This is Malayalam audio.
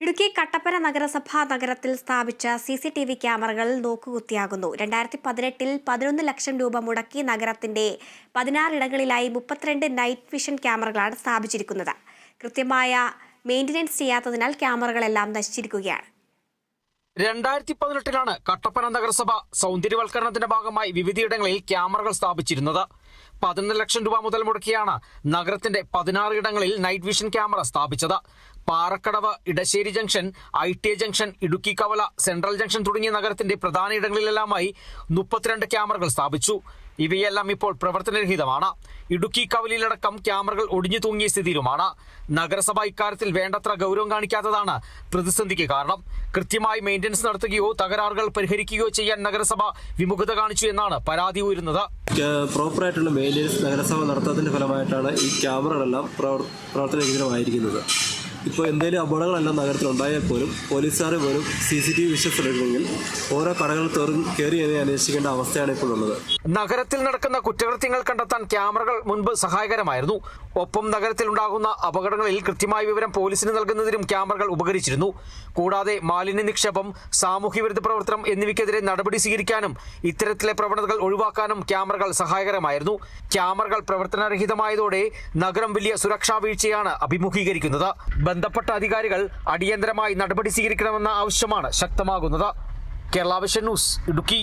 ഇടുക്കി കട്ടപ്പന നഗരസഭാ നഗരത്തിൽ സ്ഥാപിച്ച സി സി ടി വി ക്യാമറകൾ നോക്കുകുത്തിയാകുന്നു. രണ്ടായിരത്തി പതിനെട്ടിൽ പതിനൊന്ന് ലക്ഷം രൂപ മുടക്കി നഗരത്തിന്റെ പതിനാറിടങ്ങളിലായി മുപ്പത്തിരണ്ട് നൈറ്റ് വിഷൻ ക്യാമറകളാണ് സ്ഥാപിച്ചിരിക്കുന്നത്. കൃത്യമായ മെയിന്റനൻസ് ചെയ്യാത്തതിനാൽ ക്യാമറകളെല്ലാം നശിച്ചിരിക്കുകയാണ്. രണ്ടായിരത്തി പതിനെട്ടിലാണ് കട്ടപ്പന നഗരസഭ സൗന്ദര്യവൽക്കരണത്തിന്റെ ഭാഗമായി വിവിധയിടങ്ങളിൽ ക്യാമറകൾ സ്ഥാപിച്ചിരുന്നത്. പതിനൊന്ന് ലക്ഷം രൂപ മുതൽ മുടക്കിയാണ് നഗരത്തിന്റെ പതിനാറ് ഇടങ്ങളിൽ നൈറ്റ് വിഷൻ ക്യാമറ സ്ഥാപിച്ചത്. Parakkadavu Edassery junction I T junction Idukki കവല സെൻട്രൽ ജംഗ്ഷൻ തുടങ്ങിയ നഗരത്തിന്റെ പ്രധാന ഇടങ്ങളിലെല്ലാമായി മുപ്പത്തിരണ്ട് ക്യാമറകൾ സ്ഥാപിച്ചു. ഇവയെല്ലാം ഇപ്പോൾ പ്രവർത്തനരഹിതമാണ്. ഇടുക്കി കവലിലടക്കം ക്യാമറകൾ ഒടിഞ്ഞു തൂങ്ങിയ സ്ഥിതിയിലുമാണ്. നഗരസഭ ഇക്കാര്യത്തിൽ വേണ്ടത്ര ഗൗരവം കാണിക്കാത്തതാണ് പ്രതിസന്ധിക്ക് കാരണം. കൃത്യമായി മെയിന്റനൻസ് നടത്തുകയോ തകരാറുകൾ പരിഹരിക്കുകയോ ചെയ്യാൻ നഗരസഭ വിമുഖത കാണിച്ചു എന്നാണ് പരാതി ഉയരുന്നത്. പ്രോപ്പറായിട്ടുള്ള മെയിന്റനൻസ് നഗരസഭ നടത്താത്തതിന്റെ ഫലമായിട്ടാണ് ഈ ക്യാമറകളെല്ലാം പ്രവർ പ്രവർത്തനരഹിതമായിരിക്കുന്നത്. ഇപ്പോൾ എന്തെങ്കിലും അപകടങ്ങളെല്ലാം നഗരത്തിൽ ഉണ്ടായാൽ പോലും പോലീസുകാർ പോലും സി സി ടി വി വിശ്വസ് ഓരോ കടകൾ തോറും കയറി അന്വേഷിക്കേണ്ട അവസ്ഥയാണ് ഇപ്പോൾ ഉള്ളത്. നഗരത്തിൽ നടക്കുന്ന കുറ്റകൃത്യങ്ങൾ കണ്ടെത്താൻ ക്യാമറകൾ മുൻപ് സഹായകരമായിരുന്നു. ഒപ്പം നഗരത്തിൽ ഉണ്ടാകുന്ന അപകടങ്ങളിൽ കൃത്യമായ വിവരം പോലീസിന് നൽകുന്നതിനും ക്യാമറകൾ ഉപകരിച്ചിരുന്നു. കൂടാതെ മാലിന്യ നിക്ഷേപം സാമൂഹ്യ വിരുദ്ധ പ്രവർത്തനം എന്നിവയ്ക്കെതിരെ നടപടി സ്വീകരിക്കാനും ഇത്തരത്തിലെ പ്രവണതകൾ ഒഴിവാക്കാനും ക്യാമറകൾ സഹായകരമായിരുന്നു. ക്യാമറകൾ പ്രവർത്തനരഹിതമായതോടെ നഗരം വലിയ സുരക്ഷാ വീഴ്ചയാണ് അഭിമുഖീകരിക്കുന്നത്. ബന്ധപ്പെട്ട അധികാരികൾ അടിയന്തരമായി നടപടി സ്വീകരിക്കണമെന്ന ആവശ്യമാണ് ശക്തമാകുന്നത്. Kerala Vision News Idukki.